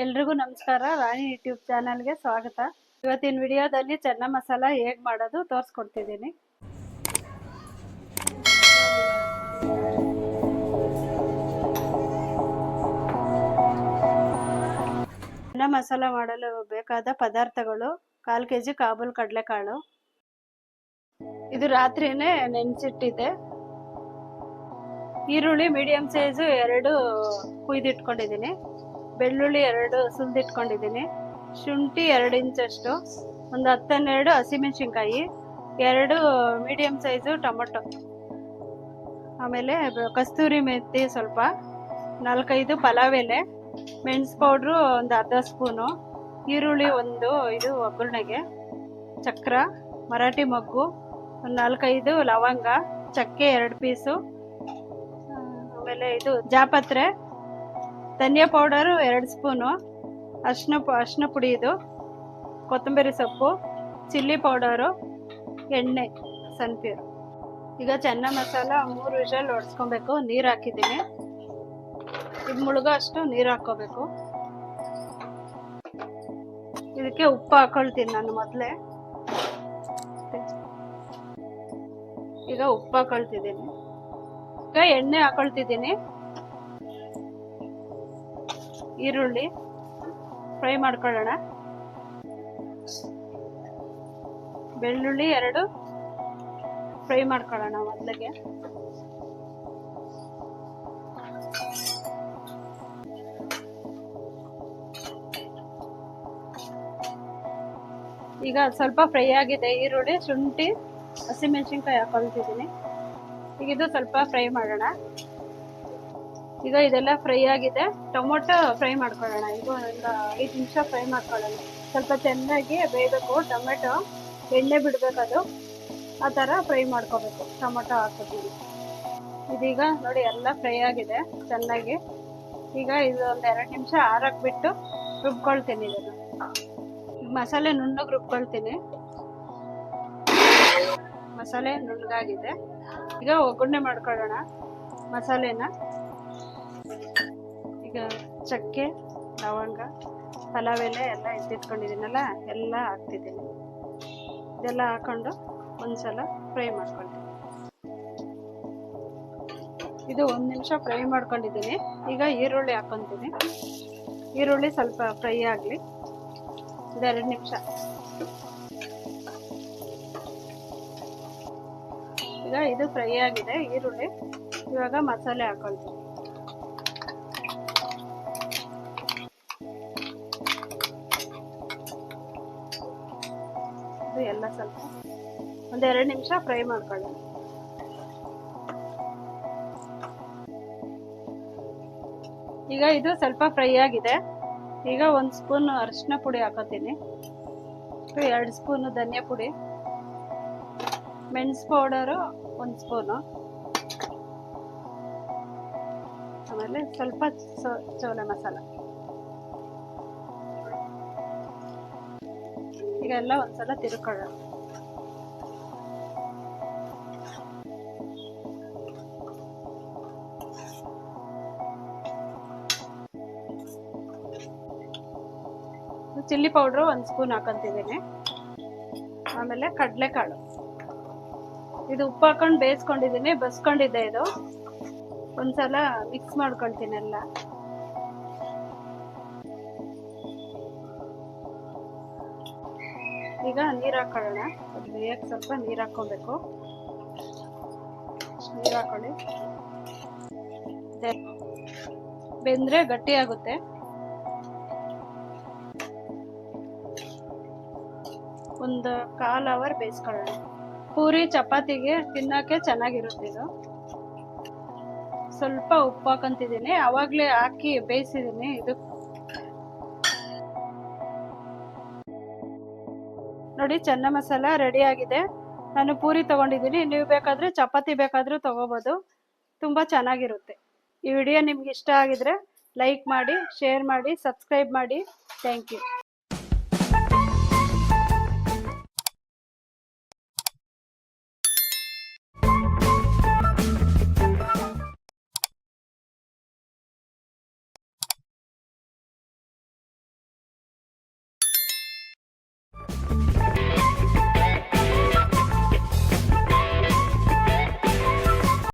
ಎಲ್ರಿಗೂ ನಮಸ್ಕಾರ. ರಾಣಿ ಯೂಟ್ಯೂಬ್ ಚಾನಲ್ಗೆ ಸ್ವಾಗತ. ಇವತ್ತಿನ ವಿಡಿಯೋದಲ್ಲಿ ಚೆನ್ನ ಮಸಾಲ ಹೇಗೆ ಮಾಡೋದು ತೋರಿಸ್ಕೊಡ್ತಿದ್ದೀನಿ. ಚೆನ್ನ ಮಸಾಲ ಮಾಡಲು ಬೇಕಾದ ಪದಾರ್ಥಗಳು ಕಾಲು ಕೆ ಜಿ ಕಾಬೂಲ್ ಕಡಲೆಕಾಳು. ಇದು ರಾತ್ರಿನೇ ನೆನೆಸಿಟ್ಟಿದ್ದೆ ಈರುಳ್ಳಿ ಮೀಡಿಯಂ ಸೈಜು ಎರಡು ಕುಯ್ದಿಟ್ಕೊಂಡಿದ್ದೀನಿ. ಬೆಳ್ಳುಳ್ಳಿ ಎರಡು ಸುಲಿದಿಟ್ಕೊಂಡಿದ್ದೀನಿ ಶುಂಠಿ ಎರಡು ಇಂಚಷ್ಟು ಒಂದು ಹತ್ತನ್ನೆರಡು ಹಸಿಮೆಣಸಿನ್ಕಾಯಿ, ಎರಡು ಮೀಡಿಯಮ್ ಸೈಜು ಟೊಮೊಟೊ. ಆಮೇಲೆ ಕಸ್ತೂರಿ ಮೆತ್ತಿ ಸ್ವಲ್ಪ. ನಾಲ್ಕೈದು ಪಲಾವ್ ಎಲೆ, ಮೆಣಸು ಪೌಡ್ರು ಒಂದು ಅರ್ಧ ಸ್ಪೂನು, ಈರುಳ್ಳಿ ಒಂದು ಇದು ಒಗ್ಗರಣೆಗೆ, ಚಕ್ರ, ಮರಾಠಿ ಮೊಗ್ಗು, ಒಂದು ನಾಲ್ಕೈದು ಲವಂಗ, ಚಕ್ಕೆ ಎರಡು ಪೀಸು. ಆಮೇಲೆ ಇದು ಜಾಪತ್ರೆ ಧನಿಯಾ ಪೌಡರು ಎರಡು ಸ್ಪೂನು ಅರ್ಶಿನ ಅರ್ಶಿನ ಪುಡಿ ಇದು, ಕೊತ್ತಂಬರಿ ಸೊಪ್ಪು, ಚಿಲ್ಲಿ ಪೌಡರು ಎಣ್ಣೆ ಸನ್ಪ್ಯೂರ್ ಈಗ ಚೆನ್ನ ಮಸಾಲ, ಮೂರು ವಿಷಲ್ ಒಡ್ಸ್ಕೊಬೇಕು, ನೀರು ಹಾಕಿದ್ದೀನಿ. ಇದು ಮುಳುಗೋ ಅಷ್ಟು ನೀರು ಹಾಕ್ಕೋಬೇಕು. ಇದಕ್ಕೆ ಉಪ್ಪು ಹಾಕೊಳ್ತೀನಿ ನಾನು ಮೊದಲೇ. ಈಗ ಉಪ್ಪು ಹಾಕೊಳ್ತಿದ್ದೀನಿ. ಈಗ ಎಣ್ಣೆ ಹಾಕೊಳ್ತಿದ್ದೀನಿ. ಈರುಳ್ಳಿ ಫ್ರೈ ಮಾಡ್ಕೊಳ್ಳೋಣ. ಬೆಳ್ಳುಳ್ಳಿ ಎರಡು ಫ್ರೈ ಮಾಡ್ಕೊಳ್ಳೋಣ ಮೊದಲಿಗೆ. ಈಗ ಸ್ವಲ್ಪ ಫ್ರೈ ಆಗಿದೆ ಈರುಳ್ಳಿ, ಶುಂಠಿ ಹಸಿಮೆಣಸಿನ್ಕಾಯಿ ಹಾಕೊಳ್ತಿದ್ದೀನಿ ಈಗ ಇದು ಸ್ವಲ್ಪ ಫ್ರೈ ಮಾಡೋಣ. ಈಗ ಇದೆಲ್ಲ ಫ್ರೈ ಆಗಿದೆ. ಟೊಮೊಟೊ ಫ್ರೈ ಮಾಡ್ಕೊಳ್ಳೋಣ. ಇದು ಒಂದು ಐದು ನಿಮಿಷ ಫ್ರೈ ಮಾಡ್ಕೊಳ್ಳೋಣ. ಸ್ವಲ್ಪ ಚೆನ್ನಾಗಿ ಬೇಯಬೇಕು. ಟೊಮೆಟೊ ಎಣ್ಣೆ ಬಿಡಬೇಕದು ಆ ಥರ ಫ್ರೈ ಮಾಡ್ಕೋಬೇಕು. ಟೊಮೊಟೊ ಹಾಕಿದ್ದೀನಿ ಇದೀಗ ನೋಡಿ ಎಲ್ಲ ಫ್ರೈ ಆಗಿದೆ ಚೆನ್ನಾಗಿ. ಈಗ ಇದು ಒಂದು ಎರಡು ನಿಮಿಷ ಆರಕ್ಕೆ ಬಿಟ್ಟು ರುಬ್ಕೊಳ್ತೀನಿ ಇದನ್ನು. ಈಗ ಮಸಾಲೆ ನುಣ್ಣಗೆ ರುಬ್ಕೊಳ್ತೀನಿ. ಮಸಾಲೆ ನುಣ್ಣಗಾಗಿದೆ. ಈಗ ಒಗ್ಗರಣೆ ಮಾಡ್ಕೊಳ್ಳೋಣ ಮಸಾಲೆನ. ಈಗ ಚಕ್ಕೆ, ಲವಂಗ ಪಲಾವ್ ಎಲೆ ಎಲ್ಲ ಎತ್ತಿಟ್ಕೊಂಡಿದ್ದೀನಲ್ಲ, ಎಲ್ಲ ಹಾಕ್ತಿದ್ದೀನಿ. ಇದೆಲ್ಲ ಹಾಕೊಂಡು ಒಂದ್ಸಲ ಫ್ರೈ ಮಾಡ್ಕೊಳ್ತೀನಿ. ಇದು ಒಂದು ನಿಮಿಷ ಫ್ರೈ ಮಾಡ್ಕೊಂಡಿದ್ದೀನಿ. ಈಗ ಈರುಳ್ಳಿ ಹಾಕೊತೀನಿ ಈರುಳ್ಳಿ ಸ್ವಲ್ಪ ಫ್ರೈ ಆಗಲಿ. ಇದೆರಡು ನಿಮಿಷ. ಈಗ ಇದು ಫ್ರೈ ಆಗಿದೆ, ಈರುಳ್ಳಿ. ಇವಾಗ ಮಸಾಲೆ ಹಾಕೊಳ್ತೀನಿ ಇದು ಎಲ್ಲ ಸ್ವಲ್ಪ ಒಂದೆರಡು ನಿಮಿಷ ಫ್ರೈ ಮಾಡ್ಕೊಳ್ಳೋಣ ಈಗ ಇದು ಸ್ವಲ್ಪ ಫ್ರೈ ಆಗಿದೆ. ಈಗ ಒಂದು ಸ್ಪೂನ್ ಅರಿಶಿನ ಪುಡಿ ಹಾಕೋತೀನಿ. ಎರಡು ಸ್ಪೂನು ಧನಿಯಾ ಪುಡಿ. ಮೆಣಸು ಪೌಡರು ಒಂದು ಸ್ಪೂನು. ಆಮೇಲೆ ಸ್ವಲ್ಪ ಚೋಲೆ ಮಸಾಲ. ಈಗ ಎಲ್ಲ ಒಂದ್ಸಲ ತಿರ್ಕೊಳ್ಳೋಣ. ಚಿಲ್ಲಿ ಪೌಡ್ರು ಒಂದು ಸ್ಪೂನ್ ಹಾಕೊಂತಿದ್ದೀನಿ. ಆಮೇಲೆ ಕಡಲೆಕಾಳು. ಇದು ಉಪ್ಪು ಹಾಕೊಂಡು ಬೇಯಿಸ್ಕೊಂಡಿದ್ದೀನಿ, ಬಸ್ಕೊಂಡಿದ್ದೆ ಇದು. ಒಂದ್ಸಲ ಮಿಕ್ಸ್ ಮಾಡ್ಕೊಳ್ತೀನಿ ಎಲ್ಲ. ಈಗ ನೀರು ಹಾಕೊಳ್ಳೋಣ. ಬೇಯಕ್ಕೆ ಸ್ವಲ್ಪ ನೀರು ಹಾಕ್ಕೋಬೇಕು. ನೀರು ಹಾಕೊಳ್ಳಿ. ಬೆಂದ್ರೆ ಗಟ್ಟಿ ಆಗುತ್ತೆ. ಒಂದು ಕಾಲ್ ಅವರ್ ಬೇಯಿಸ್ಕೊಳ್ಳೋಣ. ಪೂರಿ ಚಪಾತಿಗೆ ತಿನ್ನೋಕ್ಕೆ ಚೆನ್ನಾಗಿರುತ್ತೆ ಇದು. ಸ್ವಲ್ಪ ಉಪ್ಪು ಹಾಕೊಂತಿದ್ದೀನಿ. ಆವಾಗಲೇ ಹಾಕಿ ಬೇಯಿಸಿದ್ದೀನಿ. ಇದು ನೋಡಿ ಚೆನ್ನ ಮಸಾಲ ರೆಡಿ ಆಗಿದೆ. ನಾನು ಪೂರಿ ತಗೊಂಡಿದ್ದೀನಿ. ನೀವು ಬೇಕಾದರೆ ಚಪಾತಿ ಬೇಕಾದರೂ ತೊಗೋಬೋದು. ತುಂಬ ಚೆನ್ನಾಗಿರುತ್ತೆ. ಈ ವಿಡಿಯೋ ನಿಮ್ಗೆ ಇಷ್ಟ ಆಗಿದ್ರೆ ಲೈಕ್ ಮಾಡಿ ಶೇರ್ ಮಾಡಿ ಸಬ್ಸ್ಕ್ರೈಬ್ ಮಾಡಿ. Thank you